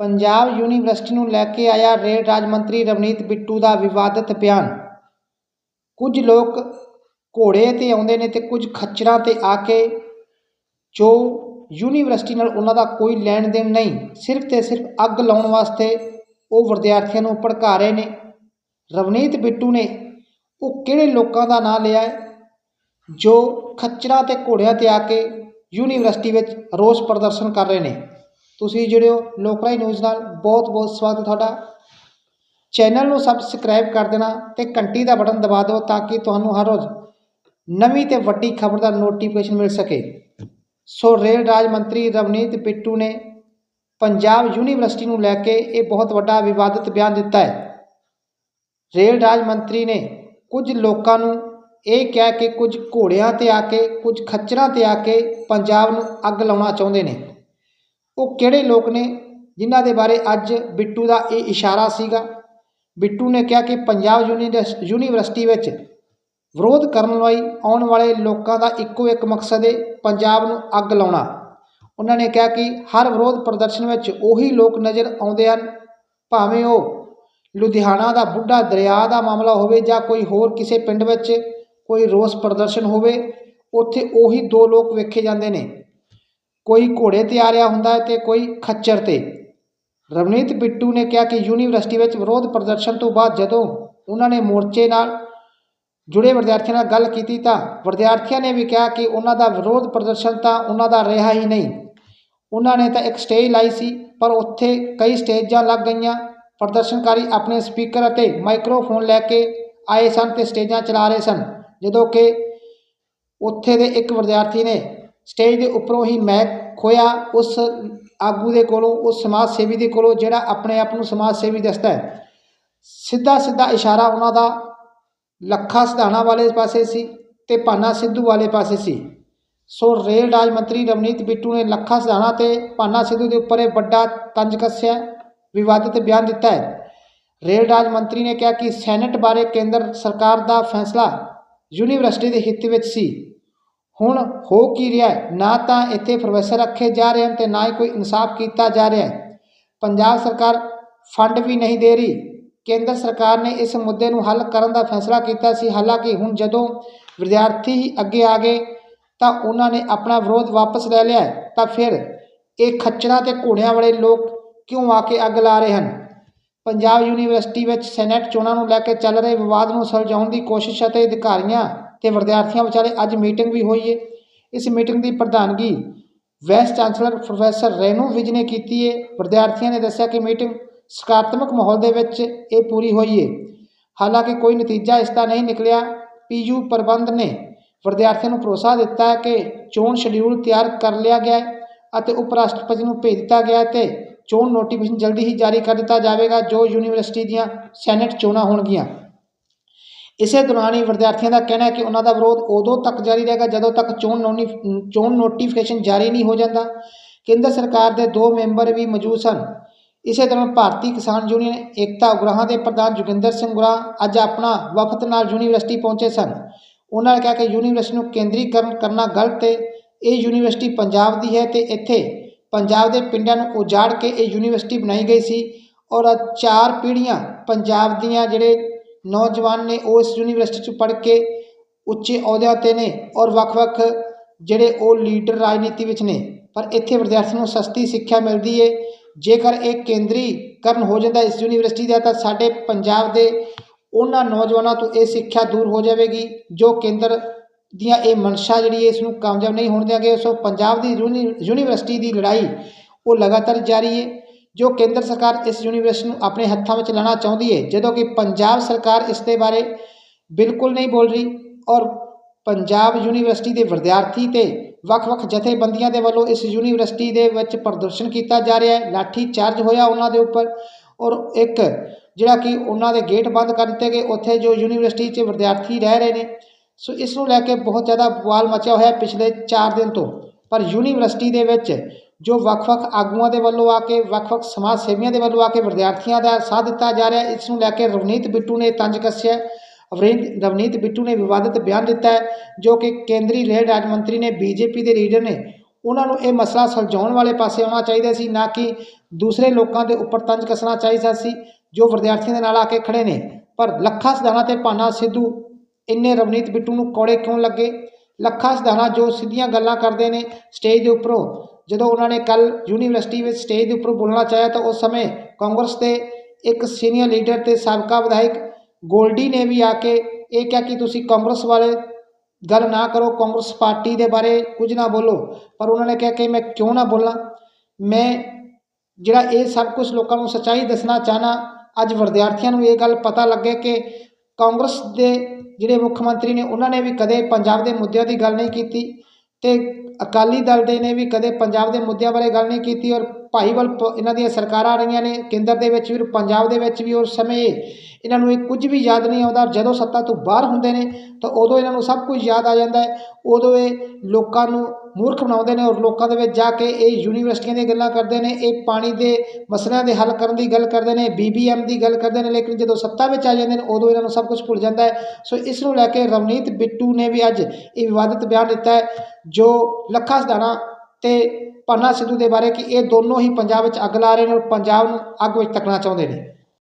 Punjab university ਨੂੰ ਲੈ ਕੇ ਆਇਆ ਰੇਲ ਰਾਜ ਮੰਤਰੀ ਰਵਨੀਤ ਬਿੱਟੂ ਦਾ ਵਿਵਾਦਤ ਬਿਆਨ। ਕੁਝ ਲੋਕ ਘੋੜੇ 'ਤੇ ਆਉਂਦੇ ਨੇ ਅਤੇ ਕੁਝ ਖੱਚਰਾਂ 'ਤੇ ਆ ਕੇ ਜੋ ਯੂਨੀਵਰਸਿਟੀ ਨਾਲ ਉਹਨਾਂ ਦਾ ਕੋਈ ਲੈਣ ਦੇਣ ਨਹੀਂ, ਸਿਰਫ ਅਤੇ ਸਿਰਫ ਅੱਗ ਲਾਉਣ ਵਾਸਤੇ ਉਹ ਵਿਦਿਆਰਥੀਆਂ ਨੂੰ ਭੜਕਾ ਰਹੇ ਨੇ। ਰਵਨੀਤ ਬਿੱਟੂ ਨੇ ਉਹ ਕਿਹੜੇ ਲੋਕਾਂ ਦਾ ਨਾਂ ਲਿਆ ਹੈ? ਜੋ ਖੱਚਰਾਂ ਅਤੇ ਘੋੜਿਆਂ 'ਤੇ ਆ ਕੇ ਯੂਨੀਵਰਸਿਟੀ ਵਿੱਚ ਰੋਸ ਪ੍ਰਦਰਸ਼ਨ ਕਰ ਰਹੇ ਨੇ। ਤੁਸੀਂ ਜਿਹੜੇ ਹੋ ਲੋਕਰਾਈ ਨਿਊਜ਼ ਨਾਲ। ਬਹੁਤ ਬਹੁਤ ਸਵਾਗਤ ਤੁਹਾਡਾ। ਚੈਨਲ ਨੂੰ ਸਬਸਕ੍ਰਾਈਬ ਕਰ ਦੇਣਾ ਅਤੇ ਘੰਟੀ ਦਾ ਬਟਨ ਦਬਾ ਦਿਓ ਤਾਂ ਕਿ ਤੁਹਾਨੂੰ ਹਰ ਰੋਜ਼ ਨਵੀਂ ਅਤੇ ਵੱਡੀ ਖਬਰ ਦਾ ਨੋਟੀਫਿਕੇਸ਼ਨ ਮਿਲ ਸਕੇ। ਸੋ ਰੇਲ ਰਾਜ ਮੰਤਰੀ ਰਵਨੀਤ ਬਿੱਟੂ ਨੇ ਪੰਜਾਬ ਯੂਨੀਵਰਸਿਟੀ ਨੂੰ ਲੈ ਕੇ ਇਹ ਬਹੁਤ ਵੱਡਾ ਵਿਵਾਦਿਤ ਬਿਆਨ ਦਿੱਤਾ ਹੈ। ਰੇਲ ਰਾਜ ਮੰਤਰੀ ਨੇ ਕੁਝ ਲੋਕਾਂ ਨੂੰ ਇਹ ਕਿਹਾ ਕਿ ਕੁਝ ਘੋੜਿਆਂ 'ਤੇ ਆ ਕੇ, ਕੁਝ ਖੱਚਰਾਂ 'ਤੇ ਆ ਕੇ ਪੰਜਾਬ ਨੂੰ ਅੱਗ ਲਾਉਣਾ ਚਾਹੁੰਦੇ ਨੇ। ਉਹ ਕਿਹੜੇ ਲੋਕ ਨੇ ਜਿਨ੍ਹਾਂ ਦੇ ਬਾਰੇ ਅੱਜ ਬਿੱਟੂ ਦਾ ਇਹ ਇਸ਼ਾਰਾ ਸੀਗਾ? ਬਿੱਟੂ ਨੇ ਕਿਹਾ ਕਿ ਪੰਜਾਬ ਯੂਨੀਵਰਸ, ਯੂਨੀਵਰਸਿਟੀ ਵਿੱਚ ਵਿਰੋਧ ਕਰਨ ਲਈ ਆਉਣ ਵਾਲੇ ਲੋਕਾਂ ਦਾ ਇੱਕੋ ਇੱਕ ਮਕਸਦ ਹੈ ਪੰਜਾਬ ਨੂੰ ਅੱਗ ਲਾਉਣਾ। ਉਹਨਾਂ ਨੇ ਕਿਹਾ ਕਿ ਹਰ ਵਿਰੋਧ ਪ੍ਰਦਰਸ਼ਨ ਵਿੱਚ ਉਹੀ ਲੋਕ ਨਜ਼ਰ ਆਉਂਦੇ ਹਨ, ਭਾਵੇਂ ਉਹ ਲੁਧਿਆਣਾ ਦਾ ਬੁੱਢਾ ਦਰਿਆ ਦਾ ਮਾਮਲਾ ਹੋਵੇ ਜਾਂ ਕੋਈ ਹੋਰ ਕਿਸੇ ਪਿੰਡ ਵਿੱਚ ਕੋਈ ਰੋਸ ਪ੍ਰਦਰਸ਼ਨ ਹੋਵੇ, ਉੱਥੇ ਉਹੀ ਦੋ ਲੋਕ ਵੇਖੇ ਜਾਂਦੇ ਨੇ। ਕੋਈ ਘੋੜੇ 'ਤੇ ਆ ਰਿਹਾ ਹੁੰਦਾ ਹੈ ਅਤੇ ਕੋਈ ਖੱਚਰ 'ਤੇ। ਰਵਨੀਤ ਬਿੱਟੂ ਨੇ ਕਿਹਾ ਕਿ ਯੂਨੀਵਰਸਿਟੀ ਵਿੱਚ ਵਿਰੋਧ ਪ੍ਰਦਰਸ਼ਨ ਤੋਂ ਬਾਅਦ ਜਦੋਂ ਉਹਨਾਂ ਨੇ ਮੋਰਚੇ ਨਾਲ ਜੁੜੇ ਵਿਦਿਆਰਥੀਆਂ ਨਾਲ ਗੱਲ ਕੀਤੀ ਤਾਂ ਵਿਦਿਆਰਥੀਆਂ ਨੇ ਵੀ ਕਿਹਾ ਕਿ ਉਹਨਾਂ ਦਾ ਵਿਰੋਧ ਪ੍ਰਦਰਸ਼ਨ ਤਾਂ ਉਹਨਾਂ ਦਾ ਰਿਹਾ ਹੀ ਨਹੀਂ। ਉਹਨਾਂ ਨੇ ਤਾਂ ਇੱਕ ਸਟੇਜ ਲਾਈ ਸੀ, ਪਰ ਉੱਥੇ ਕਈ ਸਟੇਜਾਂ ਲੱਗ ਗਈਆਂ। ਪ੍ਰਦਰਸ਼ਨਕਾਰੀ ਆਪਣੇ ਸਪੀਕਰ ਅਤੇ ਮਾਈਕਰੋਫੋਨ ਲੈ ਕੇ ਆਏ ਸਨ ਤੇ ਸਟੇਜਾਂ ਚਲਾ ਰਹੇ ਸਨ, ਜਦੋਂ ਕਿ ਉੱਥੇ ਦੇ ਇੱਕ ਵਿਦਿਆਰਥੀ ਨੇ ਸਟੇਜ ਦੇ ਉੱਪਰੋਂ ਹੀ ਮੈਕ ਖੋਇਆ, ਉਸ ਆਗੂ ਦੇ ਕੋਲੋਂ, ਉਸ ਸਮਾਜ ਸੇਵੀ ਦੇ ਕੋਲੋਂ, ਜਿਹੜਾ ਆਪਣੇ ਆਪ ਨੂੰ ਸਮਾਜ ਸੇਵੀ ਦੱਸਦਾ ਹੈ। ਸਿੱਧਾ ਸਿੱਧਾ ਇਸ਼ਾਰਾ ਉਹਨਾਂ ਦਾ ਲੱਖਾ ਸਿਧਾਣਾ ਵਾਲੇ ਪਾਸੇ ਸੀ ਤੇ ਪਾਨਾ ਸਿੱਧੂ ਵਾਲੇ ਪਾਸੇ ਸੀ। ਸੋ ਰੇਲ ਰਾਜ ਮੰਤਰੀ ਰਵਨੀਤ ਬਿੱਟੂ ਨੇ ਲੱਖਾ ਸਿਧਾਣਾ ਤੇ ਪਾਨਾ ਸਿੱਧੂ ਦੇ ਉੱਪਰ ਇਹ ਵੱਡਾ ਤੰਜ ਕੱਸਿਆ, ਵਿਵਾਦਿਤ ਬਿਆਨ ਦਿੱਤਾ ਹੈ। ਰੇਲ ਰਾਜ ਮੰਤਰੀ ਨੇ ਕਿਹਾ ਕਿ ਸੈਨੇਟ ਬਾਰੇ ਕੇਂਦਰ ਸਰਕਾਰ ਦਾ ਫੈਸਲਾ ਯੂਨੀਵਰਸਿਟੀ ਦੇ ਹਿੱਤ ਵਿੱਚ ਸੀ। ਹੁਣ ਹੋ ਕੀ ਰਿਹਾ ਨਾ ਤਾਂ ਇੱਥੇ ਪ੍ਰੋਫੈਸਰ ਰੱਖੇ ਜਾ ਰਹੇ ਹਨ ਤੇ ਨਾ ਹੀ ਕੋਈ ਇਨਸਾਫ ਕੀਤਾ ਜਾ ਰਿਹਾ ਹੈ। ਪੰਜਾਬ ਸਰਕਾਰ ਫੰਡ ਵੀ ਨਹੀਂ ਦੇ ਰਹੀ। ਕੇਂਦਰ ਸਰਕਾਰ ਨੇ ਇਸ ਮੁੱਦੇ ਨੂੰ ਹੱਲ ਕਰਨ ਦਾ ਫੈਸਲਾ ਕੀਤਾ ਸੀ। ਹਾਲਾਂਕਿ ਹੁਣ ਜਦੋਂ ਵਿਦਿਆਰਥੀ ਹੀ ਅੱਗੇ ਆ ਗਏ ਤਾਂ ਉਹਨਾਂ ਨੇ ਆਪਣਾ ਵਿਰੋਧ ਵਾਪਸ ਲੈ ਲਿਆ ਤਾਂ ਫਿਰ ਇਹ ਖੱਚਰਾਂ ਤੇ ਘੋੜਿਆਂ ਵਾਲੇ ਲੋਕ ਕਿਉਂ ਆ ਕੇ ਅੱਗ ਲਾ ਰਹੇ ਹਨ? ਪੰਜਾਬ ਯੂਨੀਵਰਸਿਟੀ ਵਿੱਚ ਸੈਨੇਟ ਚੋਣਾਂ ਨੂੰ ਲੈ ਕੇ ਚੱਲ ਰਹੇ ਵਿਵਾਦ ਨੂੰ ਸੁਲਝਾਉਣ ਦੀ ਕੋਸ਼ਿਸ਼ ਅਤੇ ਅਧਿਕਾਰੀਆਂ ਤੇ ਵਿਦਿਆਰਥੀਆਂ ਵਿਚਾਲੇ ਅੱਜ ਮੀਟਿੰਗ ਵੀ ਹੋਈ ਹੈ ਇਸ ਮੀਟਿੰਗ ਦੀ ਪ੍ਰਧਾਨਗੀ vice chancellor professor Renu Vij ਨੇ ਕੀਤੀ ਹੈ ਵਿਦਿਆਰਥੀਆਂ ਨੇ ਦੱਸਿਆ ਕਿ ਮੀਟਿੰਗ ਸਕਾਰਾਤਮਕ ਮਾਹੌਲ ਦੇ ਵਿੱਚ ਇਹ ਪੂਰੀ ਹੋਈ ਹੈ ਹਾਲਾਂਕਿ ਕੋਈ ਨਤੀਜਾ ਇਸ ਦਾ ਨਹੀਂ ਨਿਕਲਿਆ। ਪੀਯੂ ਪ੍ਰਬੰਧ ਨੇ ਵਿਦਿਆਰਥੀਆਂ ਨੂੰ ਭਰੋਸਾ ਦਿੱਤਾ ਹੈ ਕਿ ਚੋਣ ਸ਼ਡਿਊਲ ਤਿਆਰ ਕਰ ਲਿਆ ਗਿਆ ਹੈ ਅਤੇ ਉਪ ਰਾਸ਼ਟਰਪਤੀ ਨੂੰ ਭੇਜ ਦਿੱਤਾ ਗਿਆ ਹੈ ਤੇ ਚੋਣ ਨੋਟੀਫਿਕੇਸ਼ਨ ਜਲਦੀ ਹੀ ਜਾਰੀ ਕਰ ਦਿੱਤਾ ਜਾਵੇਗਾ ਜੋ ਯੂਨੀਵਰਸਿਟੀ ਦੀਆਂ ਸੈਨੇਟ ਚੋਣਾਂ ਹੋਣਗੀਆਂ। ਇਸੇ ਦੌਰਾਨ ਹੀ ਵਿਦਿਆਰਥੀਆਂ ਦਾ ਕਹਿਣਾ ਹੈ ਕਿ ਉਹਨਾਂ ਦਾ ਵਿਰੋਧ ਉਦੋਂ ਤੱਕ ਜਾਰੀ ਰਹੇਗਾ ਜਦੋਂ ਤੱਕ ਚੋਣ ਨੋਨੀ, ਚੋਣ ਨੋਟੀਫਿਕੇਸ਼ਨ ਜਾਰੀ ਨਹੀਂ ਹੋ ਜਾਂਦਾ। ਕੇਂਦਰ ਸਰਕਾਰ ਦੇ ਦੋ ਮੈਂਬਰ ਵੀ ਮੌਜੂਦ ਸਨ। ਇਸੇ ਦੌਰਾਨ ਭਾਰਤੀ ਕਿਸਾਨ ਯੂਨੀਅਨ, ਏਕਤਾ ਉਗਰਾਹਾਂ ਦੇ ਪ੍ਰਧਾਨ ਜੋਗਿੰਦਰ ਸਿੰਘ ਉਗਰਾਹ ਅੱਜ ਆਪਣਾ ਵਫਦ ਨਾਲ ਯੂਨੀਵਰਸਿਟੀ ਪਹੁੰਚੇ ਸਨ। ਉਹਨਾਂ ਨੇ ਕਿਹਾ ਕਿ ਯੂਨੀਵਰਸਿਟੀ ਨੂੰ ਕੇਂਦਰੀਕਰਨ ਕਰਨਾ ਗਲਤ ਹੈ ਇਹ ਯੂਨੀਵਰਸਿਟੀ ਪੰਜਾਬ ਦੀ ਹੈ ਤੇ ਇੱਥੇ ਪੰਜਾਬ ਦੇ ਪਿੰਡਾਂ ਨੂੰ ਉਜਾੜ ਕੇ ਇਹ ਯੂਨੀਵਰਸਿਟੀ ਬਣਾਈ ਗਈ ਸੀ ਔਰ ਚਾਰ ਪੀੜ੍ਹੀਆਂ ਪੰਜਾਬ ਦੀਆਂ ਜਿਹੜੇ ਨੌਜਵਾਨ ਨੇ ਉਹ ਇਸ ਯੂਨੀਵਰਸਿਟੀ 'ਚ ਪੜ੍ਹ ਕੇ ਉੱਚੇ ਅਹੁਦਿਆਂ 'ਤੇ ਨੇ ਔਰ ਵੱਖ-ਵੱਖ ਜਿਹੜੇ ਉਹ ਲੀਡਰ ਰਾਜਨੀਤੀ ਵਿੱਚ ਨੇ, ਪਰ ਇੱਥੇ ਵਿਦਿਆਰਥੀਆਂ ਨੂੰ ਸਸਤੀ ਸਿੱਖਿਆ ਮਿਲਦੀ ਹੈ ਜੇਕਰ ਇਹ ਕੇਂਦਰੀਕਰਨ ਹੋ ਜਾਂਦਾ ਇਸ ਯੂਨੀਵਰਸਿਟੀ ਦਾ, ਤਾਂ ਸਾਡੇ ਪੰਜਾਬ ਦੇ ਉਹਨਾਂ ਨੌਜਵਾਨਾਂ ਤੋਂ ਇਹ ਸਿੱਖਿਆ ਦੂਰ ਹੋ ਜਾਵੇਗੀ, ਜੋ ਕੇਂਦਰ ਦੀਆਂ ਇਹ ਮਨਸ਼ਾ ਜਿਹੜੀ ਹੈ ਇਸ ਨੂੰ ਕਾਮਯਾਬ ਨਹੀਂ ਹੋਣ ਦਿਆਂਗੇ। ਸੋ ਪੰਜਾਬ ਦੀ ਯੂਨੀ, ਯੂਨੀਵਰਸਿਟੀ ਦੀ ਲੜਾਈ ਉਹ ਲਗਾਤਾਰ ਜਾਰੀ ਹੈ ਜੋ ਕੇਂਦਰ ਸਰਕਾਰ ਇਸ ਯੂਨੀਵਰਸਿਟੀ ਨੂੰ ਆਪਣੇ ਹੱਥਾਂ ਵਿੱਚ ਲੈਣਾ ਚਾਹੁੰਦੀ ਹੈ, ਜਦੋਂ ਕਿ ਪੰਜਾਬ ਸਰਕਾਰ ਇਸ ਦੇ ਬਾਰੇ ਬਿਲਕੁਲ ਨਹੀਂ ਬੋਲ ਰਹੀ ਔਰ ਪੰਜਾਬ ਯੂਨੀਵਰਸਿਟੀ ਦੇ ਵਿਦਿਆਰਥੀ ਤੇ ਵੱਖ-ਵੱਖ ਜਥੇਬੰਦੀਆਂ ਦੇ ਵੱਲੋਂ ਇਸ ਯੂਨੀਵਰਸਿਟੀ ਦੇ ਵਿੱਚ ਪ੍ਰਦਰਸ਼ਨ ਕੀਤਾ ਜਾ ਰਿਹਾ ਹੈ। ਲਾਠੀ ਚਾਰਜ ਹੋਇਆ ਉਹਨਾਂ ਦੇ ਉੱਪਰ ਔਰ ਇੱਕ ਜਿਹੜਾ ਕਿ ਉਹਨਾਂ ਦੇ ਗੇਟ ਬੰਦ ਕਰ ਦਿੱਤੇ ਗਏ, ਉੱਥੇ ਜੋ ਯੂਨੀਵਰਸਿਟੀ 'ਚ ਵਿਦਿਆਰਥੀ ਰਹਿ ਰਹੇ ਨੇ। ਸੋ ਇਸ ਨੂੰ ਲੈ ਕੇ ਬਹੁਤ ਜ਼ਿਆਦਾ ਬਵਾਲ ਮਚਿਆ ਹੋਇਆ ਪਿਛਲੇ 4 ਦਿਨ ਤੋਂ। ਪਰ ਯੂਨੀਵਰਸਿਟੀ ਦੇ ਵਿੱਚ ਜੋ ਵੱਖ-ਵੱਖ ਆਗੂਆਂ ਦੇ ਵੱਲੋਂ ਆ ਕੇ, ਵੱਖ-ਵੱਖ ਸਮਾਜ ਸੇਵੀਆਂ ਦੇ ਵੱਲੋਂ ਆ ਕੇ ਵਿਦਿਆਰਥੀਆਂ ਦਾ ਸਾਥ ਦਿੱਤਾ ਜਾ ਰਿਹਾ ਇਸ ਨੂੰ ਲੈ ਕੇ ਰਵਨੀਤ ਬਿੱਟੂ ਨੇ ਤੰਜ ਕੱਸਿਆ ਰਵਨੀਤ ਰਵਨੀਤ ਬਿੱਟੂ ਨੇ ਵਿਵਾਦਿਤ ਬਿਆਨ ਦਿੱਤਾ ਹੈ, ਜੋ ਕਿ ਕੇਂਦਰੀ ਰੇਲ ਰਾਜ ਮੰਤਰੀ ਨੇ ਬੀਜੇਪੀ ਦੇ ਲੀਡਰ ਨੇ, ਉਹਨਾਂ ਨੂੰ ਇਹ ਮਸਲਾ ਸੁਲਝਾਉਣ ਵਾਲੇ ਪਾਸੇ ਆਉਣਾ ਚਾਹੀਦਾ ਸੀ, ਨਾ ਕਿ ਦੂਸਰੇ ਲੋਕਾਂ ਦੇ ਉੱਪਰ ਤੰਜ ਕੱਸਣਾ ਚਾਹੀਦਾ ਸੀ, ਜੋ ਵਿਦਿਆਰਥੀਆਂ ਦੇ ਨਾਲ ਆ ਕੇ ਖੜੇ ਨੇ। ਪਰ ਲੱਖਾ ਸਿਧਾਣਾ ਤੇ ਭਾਨਾ ਸਿੱਧੂ, ਇੰਨੇ ਰਵਨੀਤ ਬਿੱਟੂ ਨੂੰ ਕੌੜੇ ਕਿਉਂ ਲੱਗੇ? ਲੱਖਾ ਸਿਧਾਣਾ ਜੋ ਸਿੱਧੀਆਂ ਗੱਲਾਂ ਕਰਦੇ ਨੇ, ਸਟੇਜ ਦੇ ਉੱਪਰੋਂ ਜਦੋਂ ਉਹਨਾਂ ਨੇ ਕੱਲ ਯੂਨੀਵਰਸਿਟੀ ਵਿੱਚ ਸਟੇਜ ਦੇ ਉੱਪਰ ਬੋਲਣਾ ਚਾਹਿਆ ਤਾਂ ਉਸ ਸਮੇਂ ਕਾਂਗਰਸ ਦੇ ਇੱਕ ਸੀਨੀਅਰ ਲੀਡਰ ਤੇ ਸਾਬਕਾ ਵਿਧਾਇਕ ਗੋਲਡੀ ਨੇ ਵੀ ਆ ਕੇ ਇਹ ਕਿਹਾ ਕਿ ਤੁਸੀਂ ਕਾਂਗਰਸ ਵਾਲੇ ਗੱਲ ਨਾ ਕਰੋ, ਕਾਂਗਰਸ ਪਾਰਟੀ ਦੇ ਬਾਰੇ ਕੁਝ ਨਾ ਬੋਲੋ। ਪਰ ਉਹਨਾਂ ਨੇ ਕਿਹਾ ਕਿ ਮੈਂ ਕਿਉਂ ਨਾ ਬੋਲਾਂ? ਮੈਂ ਜਿਹੜਾ ਇਹ ਸਭ ਕੁਝ ਲੋਕਾਂ ਨੂੰ ਸੱਚਾਈ ਦੱਸਣਾ ਚਾਹਨਾ ਅੱਜ ਵਿਦਿਆਰਥੀਆਂ ਨੂੰ ਇਹ ਗੱਲ ਪਤਾ ਲੱਗੇ ਕਿ ਕਾਂਗਰਸ ਦੇ ਜਿਹੜੇ ਮੁੱਖ ਮੰਤਰੀ ਨੇ, ਉਹਨਾਂ ਨੇ ਵੀ ਕਦੇ ਪੰਜਾਬ ਦੇ ਮੁੱਦਿਆਂ ਦੀ ਗੱਲ ਨਹੀਂ ਕੀਤੀ। ਅਤੇ ਅਕਾਲੀ ਦਲ ਦੇ ਨੇ ਵੀ ਕਦੇ ਪੰਜਾਬ ਦੇ ਮੁੱਦਿਆਂ ਬਾਰੇ ਗੱਲ ਨਹੀਂ ਕੀਤੀ ਔਰ ਭਾਈਵਾਲ ਪ- ਇਹਨਾਂ ਦੀਆਂ ਸਰਕਾਰਾਂ ਰਹੀਆਂ ਨੇ, ਕੇਂਦਰ ਦੇ ਵਿੱਚ ਵੀ ਔਰ ਪੰਜਾਬ ਦੇ ਵਿੱਚ ਵੀ ਉਸ ਸਮੇਂ, ਇਹਨਾਂ ਨੂੰ ਇਹ ਕੁਝ ਵੀ ਯਾਦ ਨਹੀਂ ਆਉਂਦਾ, ਜਦੋਂ ਸੱਤਾ ਤੋਂ ਬਾਹਰ ਹੁੰਦੇ ਨੇ, ਤਾਂ ਉਦੋਂ ਇਹਨਾਂ ਨੂੰ ਸਭ ਕੁਝ ਯਾਦ ਆ ਜਾਂਦਾ ਹੈ, ਉਦੋਂ ਇਹ ਲੋਕਾਂ ਨੂੰ ਮੂਰਖ ਬਣਾਉਂਦੇ ਨੇ ਔਰ ਲੋਕਾਂ ਦੇ ਵਿੱਚ ਜਾ ਕੇ ਇਹ ਯੂਨੀਵਰਸਿਟੀਆਂ ਦੀਆਂ ਗੱਲਾਂ ਕਰਦੇ ਨੇ, ਇਹ ਪਾਣੀ ਦੇ ਮਸਲਿਆਂ ਦੇ ਹੱਲ ਕਰਨ ਦੀ ਗੱਲ ਕਰਦੇ ਨੇ ਬੀਬੀਐਮ ਦੀ ਗੱਲ ਕਰਦੇ ਨੇ, ਲੇਕਿਨ ਜਦੋਂ ਸੱਤਾ ਵਿੱਚ ਆ ਜਾਂਦੇ ਨੇ, ਉਦੋਂ ਇਹਨਾਂ ਨੂੰ ਸਭ ਕੁਝ ਭੁੱਲ ਜਾਂਦਾ ਹੈ। ਸੋ ਇਸ ਨੂੰ ਲੈ ਕੇ ਰਵਨੀਤ ਬਿੱਟੂ ਨੇ ਵੀ ਅੱਜ ਇਹ ਵਿਵਾਦਿਤ ਬਿਆਨ ਦਿੱਤਾ ਹੈ, ਜੋ ਲੱਖਾ ਸਿਧਾਣਾ ਤੇ ਪੰਨਾ ਸਿੱਧੂ ਦੇ ਬਾਰੇ ਕਿ ਇਹ ਦੋਨੋਂ ਹੀ ਪੰਜਾਬ ਵਿੱਚ ਅੱਗ ਲਾ ਰਹੇ ਨੇ ਔਰ ਪੰਜਾਬ ਨੂੰ ਅੱਗ ਵਿੱਚ ਤੱਕਣਾ ਚਾਹੁੰਦੇ ਨੇ।